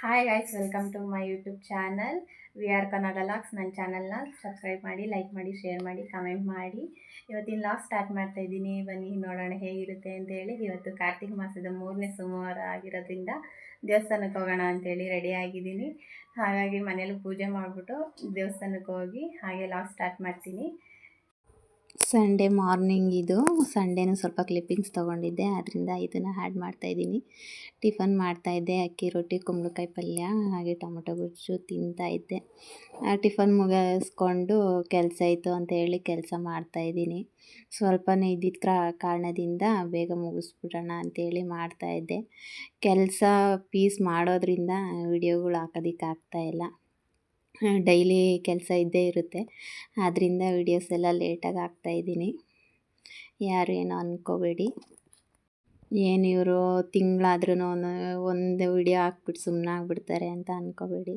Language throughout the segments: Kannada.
Hi guys welcome to my YouTube channel we are Kannada vlogs ನನ್ನ ಚಾನಲ್ನ ಸಬ್ಸ್ಕ್ರೈಬ್ ಮಾಡಿ ಲೈಕ್ ಮಾಡಿ ಶೇರ್ ಮಾಡಿ ಕಮೆಂಟ್ ಮಾಡಿ. ಇವತ್ತಿನ ಲಾಗ್ ಸ್ಟಾರ್ಟ್ ಮಾಡ್ತಾ ಇದ್ದೀನಿ. ಬನ್ನಿ, ನೋಡೋಣ ಹೇಗಿರುತ್ತೆ ಅಂತ ಹೇಳಿ. ಇವತ್ತು ಕಾರ್ತಿಕ ಮಾಸದ ಮೂರನೇ ಸೋಮವಾರ ಆಗಿರೋದ್ರಿಂದ ದೇವಸ್ಥಾನಕ್ಕೆ ಹೋಗೋಣ ಅಂತೇಳಿ ರೆಡಿ ಆಗಿದ್ದೀನಿ. ಹಾಗಾಗಿ ಮನೇಲಿ ಪೂಜೆ ಮಾಡಿಬಿಟ್ಟು ದೇವಸ್ಥಾನಕ್ಕೆ ಹೋಗಿ ಹಾಗೆ ಲಾಗ್ ಸ್ಟಾರ್ಟ್ ಮಾಡ್ತೀನಿ. ಸಂಡೇ ಮಾರ್ನಿಂಗ್ ಇದು. ಸಂಡೇನೂ ಸ್ವಲ್ಪ ಕ್ಲಿಪ್ಪಿಂಗ್ಸ್ ತೊಗೊಂಡಿದ್ದೆ. ಅದರಿಂದ ಇದನ್ನು ಆ್ಯಡ್ ಮಾಡ್ತಾಯಿದ್ದೀನಿ ಟಿಫನ್ ಮಾಡ್ತಾಯಿದ್ದೆ ಅಕ್ಕಿ ರೊಟ್ಟಿ, ಕುಂಬಳಕಾಯಿ ಪಲ್ಯ, ಹಾಗೆ ಟೊಮೊಟೊ ಗೊಜ್ಜು ತಿಂತಾಯಿದ್ದೆ ಟಿಫನ್ ಮುಗಿಸ್ಕೊಂಡು ಕೆಲಸ ಇತ್ತು ಅಂತ ಹೇಳಿ ಕೆಲಸ ಮಾಡ್ತಾಯಿದ್ದೀನಿ ಸ್ವಲ್ಪನೇ ಇದ್ದಿದ್ದ ಕಾರಣದಿಂದ ಬೇಗ ಮುಗಿಸ್ಬಿಡೋಣ ಅಂತೇಳಿ ಮಾಡ್ತಾಯಿದ್ದೆ ಕೆಲಸ ಪೀಸ್ ಮಾಡೋದ್ರಿಂದ ವಿಡಿಯೋಗಳು ಹಾಕೋದಿಕ್ಕೆ ಆಗ್ತಾಯಿಲ್ಲ ಡೈಲಿ ಕೆಲಸ ಇದ್ದೇ ಇರುತ್ತೆ. ಆದ್ದರಿಂದ ವಿಡಿಯೋಸ್ ಎಲ್ಲ ಲೇಟಾಗಿ ಹಾಕ್ತಾಯಿದ್ದೀನಿ ಯಾರು ಏನೋ ಅಂದ್ಕೋಬೇಡಿ ಏನು ಇವರು ತಿಂಗಳಾದ್ರೂ ಒಂದು ವಿಡಿಯೋ ಹಾಕ್ಬಿಟ್ಟು ಸುಮ್ಮನೆ ಆಗ್ಬಿಡ್ತಾರೆ ಅಂತ ಅಂದ್ಕೋಬೇಡಿ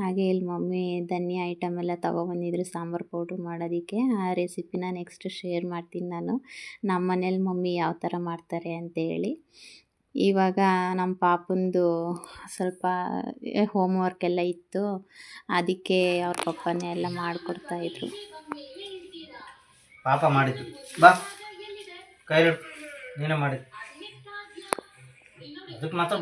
ಹಾಗೆ ಇಲ್ಲಿ ಮಮ್ಮಿ ಧನ್ಯ ಐಟಮ್ ಎಲ್ಲ ತೊಗೊಬಂದಿದ್ರು, ಸಾಂಬಾರು ಪೌಡ್ರ್ ಮಾಡೋದಕ್ಕೆ. ಆ ರೆಸಿಪಿನ ನೆಕ್ಸ್ಟ್ ಶೇರ್ ಮಾಡ್ತೀನಿ ನಾನು. ನಮ್ಮ ಮನೇಲಿ ಮಮ್ಮಿ ಯಾವ ಥರ ಮಾಡ್ತಾರೆ ಅಂತೇಳಿ ಇವಾಗ ನಮ್ಮ ಪಾಪಂದು ಸ್ವಲ್ಪ ಹೋಮ್ ವರ್ಕ್ ಎಲ್ಲ ಇತ್ತು. ಅದಕ್ಕೆ ಅವ್ರ ಪಪ್ಪನೇ ಎಲ್ಲ ಮಾಡಿಕೊಡ್ತಾಯಿದ್ರು ಪಾಪ ಮಾಡಿದ್ರು ಬಾ ಕೈ ನೀನೇ ಮಾಡಿದ್ದು ಅದಕ್ಕೆ ಮಾತ್ರ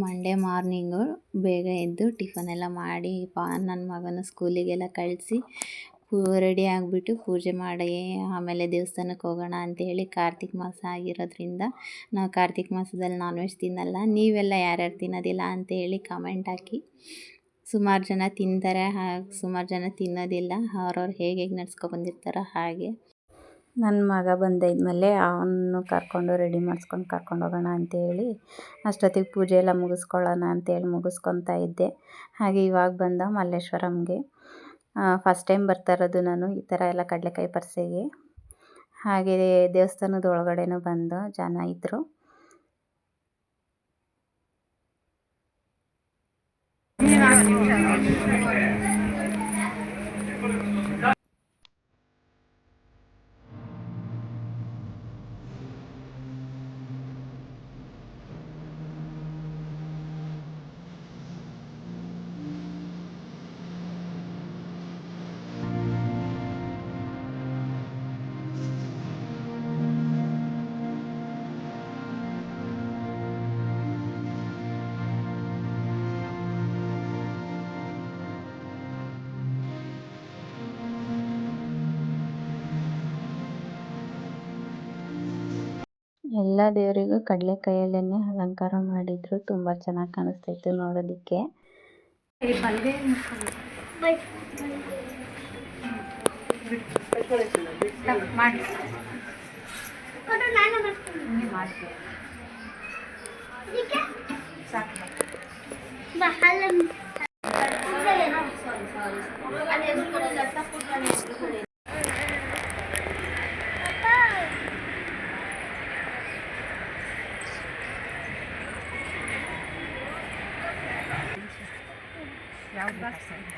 ಮಂಡೇ ಮಾರ್ನಿಂಗು ಬೇಗ ಎದ್ದು ಟಿಫನ್ ಎಲ್ಲ ಮಾಡಿ ಪಾ ನನ್ನ ಮಗನ ಸ್ಕೂಲಿಗೆಲ್ಲ ಕಳಿಸಿ. ಪೂ, ರೆಡಿ ಆಗಿಬಿಟ್ಟು ಪೂಜೆ ಮಾಡಿ ಆಮೇಲೆ ದೇವಸ್ಥಾನಕ್ಕೆ ಹೋಗೋಣ ಅಂತೇಳಿ ಕಾರ್ತಿಕ ಮಾಸ ಆಗಿರೋದ್ರಿಂದ ನಾವು ಕಾರ್ತಿಕ ಮಾಸದಲ್ಲಿ ನಾನ್ ವೆಜ್ ತಿನ್ನಲ್ಲ, ನೀವೆಲ್ಲ ಯಾರ್ಯಾರು ತಿನ್ನೋದಿಲ್ಲ ಅಂತೇಳಿ ಕಮೆಂಟ್ ಹಾಕಿ. ಸುಮಾರು ಜನ ತಿಂತಾರೆ ಹಾಗೆ ಸುಮಾರು ಜನ ತಿನ್ನೋದಿಲ್ಲ, ಅವ್ರವ್ರು ಹೇಗೆ ಹೇಗೆ ನಡ್ಸ್ಕೊಬಂದಿರ್ತಾರೋ ಹಾಗೆ. ನನ್ನ ಮಗ ಬಂದಿದ್ಮೇಲೆ ಅವನು ಕರ್ಕೊಂಡು ರೆಡಿ ಮಾಡಿಸ್ಕೊಂಡು ಕರ್ಕೊಂಡು ಹೋಗೋಣ ಅಂತೇಳಿ ಅಷ್ಟೊತ್ತಿಗೆ ಪೂಜೆ ಎಲ್ಲ ಮುಗಿಸ್ಕೊಳ್ಳೋಣ ಅಂತೇಳಿ ಮುಗಿಸ್ಕೊತಾ ಇದ್ದೆ. ಹಾಗೆ ಇವಾಗ ಬಂದ ಮಲ್ಲೇಶ್ವರಂಗೆ. ಫಸ್ಟ್ ಟೈಮ್ ಬರ್ತಾ ಇರೋದು ನಾನು ಈ ಥರ ಎಲ್ಲ ಕಡಲೆಕಾಯಿ ಪರಿಸೆಗೆ. ಹಾಗೆ ದೇವಸ್ಥಾನದ ಒಳಗಡೆಯೂ ಬಂದು ಜನ ಇದ್ದರು ಎಲ್ಲ ದೇವರಿಗೂ ಕಡಲೆಕಾಯಲ್ಲೇನೆ ಅಲಂಕಾರ ಮಾಡಿದ್ರು. ತುಂಬಾ ಚೆನ್ನಾಗಿ ಕಾಣಿಸ್ತಾ ಇತ್ತು ನೋಡೋದಕ್ಕೆ. ಮಾಡಿ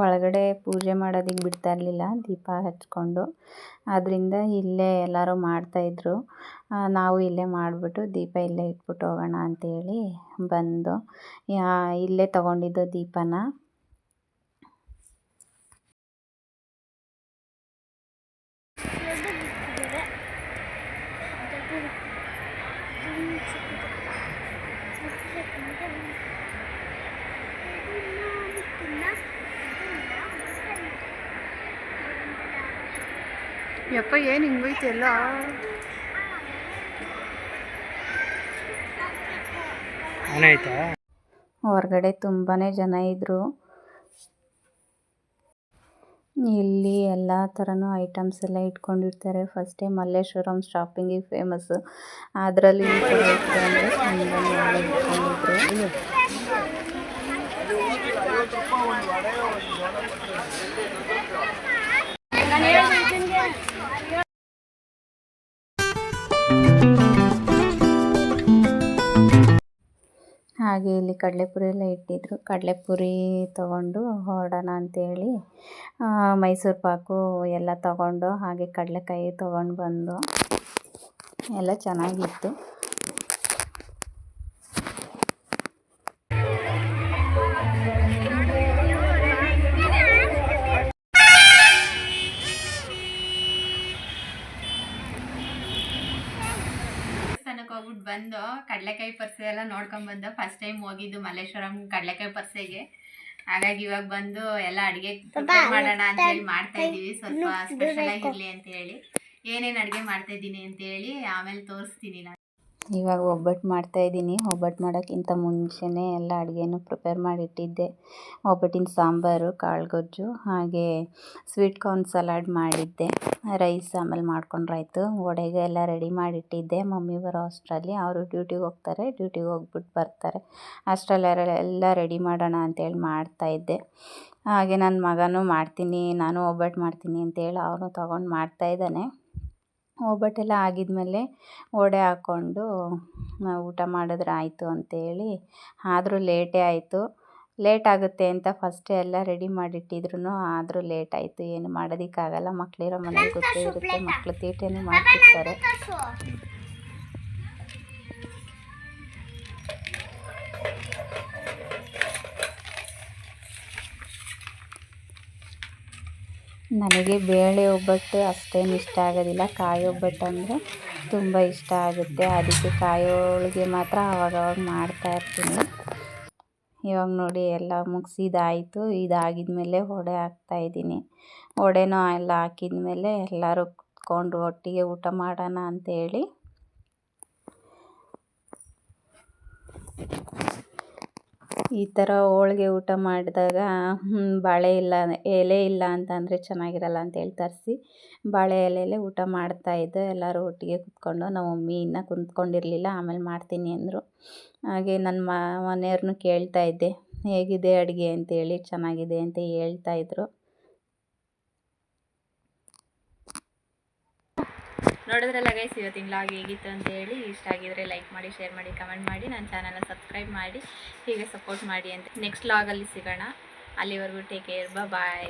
ಒಳಗಡೆ ಪೂಜೆ ಮಾಡೋದಕ್ಕೆ ಬಿಡ್ತಾ ಇರಲಿಲ್ಲ, ದೀಪ ಹಚ್ಕೊಂಡು. ಆದ್ದರಿಂದ ಇಲ್ಲೇ ಎಲ್ಲರೂ ಮಾಡ್ತಾಯಿದ್ರು ನಾವು ಇಲ್ಲೇ ಮಾಡಿಬಿಟ್ಟು ದೀಪ ಇಲ್ಲೇ ಇಟ್ಬಿಟ್ಟು ಹೋಗೋಣ ಅಂತೇಳಿ ಬಂದು ಇಲ್ಲೇ ತಗೊಂಡಿದ್ದು ದೀಪನ. ಯಪ್ಪ ಏನು ಹಿಂಗೋಯ್ತು ಎಲ್ಲ? ಹೊರಗಡೆ ತುಂಬಾ ಜನ ಇದ್ದರು ಇಲ್ಲಿ ಎಲ್ಲ ಥರನೂ ಐಟಮ್ಸ್ ಎಲ್ಲ ಇಟ್ಕೊಂಡಿರ್ತಾರೆ. ಫಸ್ಟೇ ಮಲ್ಲೇಶ್ವರಂ ಶಾಪಿಂಗಿಗೆ ಫೇಮಸ್ಸು ಅದರಲ್ಲಿ ಇಟ್ಕೊಂಡಿದ್ರು. ಹಾಗೆ ಇಲ್ಲಿ ಕಡಲೆಪುರಿ ಎಲ್ಲ ಇಟ್ಟಿದ್ರು. ಕಡಲೆಪುರಿ ತೊಗೊಂಡು ಹೊರಡೋಣ ಅಂತೇಳಿ ಮೈಸೂರು ಪಾಕು ಎಲ್ಲ ತಗೊಂಡು ಹಾಗೆ ಕಡಲೆಕಾಯಿ ತೊಗೊಂಡು ಬಂದು ಎಲ್ಲ ಚೆನ್ನಾಗಿತ್ತು. ಹೋಗ್ಬಿಟ್ಟು ಬಂದು ಕಡಲೆಕಾಯಿ ಪರ್ಸೆ ಎಲ್ಲ ನೋಡ್ಕೊಂಡ್ ಬಂದು ಫಸ್ಟ್ ಟೈಮ್ ಹೋಗಿದ್ದು ಮಲ್ಲೇಶ್ವರಂ ಕಡಲೆಕಾಯಿ ಪರ್ಸೆಗೆ. ಹಾಗಾಗಿ ಇವಾಗ ಬಂದು ಎಲ್ಲ ಅಡಿಗೆ ಮಾಡೋಣ ಅಂತ ಹೇಳಿ ಮಾಡ್ತಾ ಇದೀವಿ ಸ್ವಲ್ಪ ಸ್ಪೆಷಲ್ ಆಗಿರ್ಲಿ ಅಂತ ಹೇಳಿ. ಏನೇನ್ ಅಡಿಗೆ ಮಾಡ್ತಾ ಇದ್ದೀನಿ ಅಂತ ಹೇಳಿ ಆಮೇಲೆ ತೋರಿಸ್ತೀನಿ ನಾನು. ಇವಾಗ ಒಬ್ಬಟ್ಟು ಮಾಡ್ತಾಯಿದ್ದೀನಿ ಒಬ್ಬಟ್ಟು ಮಾಡೋಕ್ಕಿಂತ ಮುಂಚೆನೇ ಎಲ್ಲ ಅಡುಗೆನೂ ಪ್ರಿಪೇರ್ ಮಾಡಿಟ್ಟಿದ್ದೆ. ಒಬ್ಬಟ್ಟಿನ ಸಾಂಬಾರು ಕಾಳು ಗೊಜ್ಜು ಹಾಗೆ ಸ್ವೀಟ್ ಕಾರ್ನ್ ಸಲಾಡ್ ಮಾಡಿದ್ದೆ. ರೈಸ್ ಆಮೇಲೆ ಮಾಡ್ಕೊಂಡ್ರಾಯ್ತು. ವಡೆಗೆ ಎಲ್ಲ ರೆಡಿ ಮಾಡಿಟ್ಟಿದ್ದೆ. ಮಮ್ಮಿ ಬರೋ ಅಷ್ಟರಲ್ಲಿ ಅವರು ಡ್ಯೂಟಿಗೆ ಹೋಗ್ತಾರೆ. ಡ್ಯೂಟಿಗೆ ಹೋಗ್ಬಿಟ್ಟು ಬರ್ತಾರೆ. ಅಷ್ಟರಲ್ಲಿ ಎಲ್ಲ ರೆಡಿ ಮಾಡೋಣ ಅಂತೇಳಿ ಮಾಡ್ತಾಯಿದ್ದೆ ಹಾಗೆ ನನ್ನ ಮಗನೂ ಮಾಡ್ತೀನಿ, ನಾನು ಒಬ್ಬಟ್ಟು ಮಾಡ್ತೀನಿ ಅಂತೇಳಿ ಅವನು ತೊಗೊಂಡು ಮಾಡ್ತಾಯಿದ್ದಾನೆ ಒಬ್ಬಟ್ಟೆಲ್ಲ ಆಗಿದ್ಮೇಲೆ ವಡೆ ಹಾಕ್ಕೊಂಡು ಊಟ ಮಾಡಿದ್ರೆ ಆಯಿತು ಅಂತೇಳಿ, ಆದರೂ ಲೇಟೇ ಆಯಿತು. ಲೇಟ್ ಆಗುತ್ತೆ ಅಂತ ಫಸ್ಟೇ ಎಲ್ಲ ರೆಡಿ ಮಾಡಿಟ್ಟಿದ್ರು ಆದರೂ ಲೇಟ್ ಆಯಿತು. ಏನು ಮಾಡೋದಕ್ಕಾಗಲ್ಲ. ಮಕ್ಕಳಿರೋ ಮನೇಲಿ ಗೊತ್ತೇ ಇರುತ್ತೆ. ಮಕ್ಕಳು ತೀಟೆನೂ ಮಾಡ್ತಿರ್ತಾರೆ. ನನಗೆ ಬೇಳೆ ಒಬ್ಬಟ್ಟು ಅಷ್ಟೇನು ಇಷ್ಟ ಆಗೋದಿಲ್ಲ. ಕಾಯಿ ಒಬ್ಬಟ್ಟು ಅಂದರೆ ತುಂಬ ಇಷ್ಟ ಆಗುತ್ತೆ. ಅದಕ್ಕೆ ಕಾಯಿ ಹೋಳಿಗೆ ಮಾತ್ರ ಆವಾಗವಾಗ ಮಾಡ್ತಾ ಇರ್ತೀನಿ. ಇವಾಗ ನೋಡಿ ಎಲ್ಲ ಮುಗಿಸಿದಾಯಿತು. ಇದಾಗಿದ್ಮೇಲೆ ವಡೆ ಹಾಕ್ತಾಯಿದ್ದೀನಿ ವಡೆನೂ ಎಲ್ಲ ಹಾಕಿದ್ಮೇಲೆ ಎಲ್ಲರೂ ಕೂತ್ಕೊಂಡು ಒಟ್ಟಿಗೆ ಊಟ ಮಾಡೋಣ ಅಂತೇಳಿ ಈ ಥರ ಹೋಳ್ಗೆ ಊಟ ಮಾಡಿದಾಗ ಬಾಳೆ ಇಲ್ಲ, ಎಲೆ ಇಲ್ಲ ಅಂತಂದರೆ ಚೆನ್ನಾಗಿರಲ್ಲ ಅಂತೇಳಿ ತರಿಸಿ, ಬಾಳೆ ಎಲೆಯಲ್ಲೇ ಊಟ ಮಾಡ್ತಾಯಿದ್ದೆ ಎಲ್ಲರೂ ಒಟ್ಟಿಗೆ ಕೂತ್ಕೊಂಡು ನಮ್ಮ ಮಮ್ಮಿ ಇನ್ನೂ ಕುಂತ್ಕೊಂಡಿರಲಿಲ್ಲ, ಆಮೇಲೆ ಮಾಡ್ತೀನಿ ಅಂದರು. ಹಾಗೆ ನನ್ನ ಮನೆಯವ್ರನ್ನೂ ಕೇಳ್ತಾ ಇದ್ದೆ, ಹೇಗಿದೆ ಅಡುಗೆ? ಅಂತೇಳಿ ಚೆನ್ನಾಗಿದೆ ಅಂತ ಹೇಳ್ತಾಯಿದ್ರು ನೋಡಿದ್ರಲ್ಲ ಗೈಸ್ ಇವತ್ತಿನ ಲಾಗ್ ಹೇಗಿತ್ತು ಅಂತ ಹೇಳಿ, ಇಷ್ಟ ಆಗಿದ್ರೆ ಲೈಕ್ ಮಾಡಿ ಶೇರ್ ಮಾಡಿ ಕಮೆಂಟ್ ಮಾಡಿ, ನನ್ನ ಚಾನಲ್ನ ಸಬ್ಸ್ಕ್ರೈಬ್ ಮಾಡಿ, ಹೀಗೆ ಸಪೋರ್ಟ್ ಮಾಡಿ ಅಂತ. ನೆಕ್ಸ್ಟ್ ಲಾಗಲ್ಲಿ ಸಿಗೋಣ. ಅಲ್ಲಿವರೆಗೂ ಟೇಕ್ ಕೇರ್ ಬಾಯ್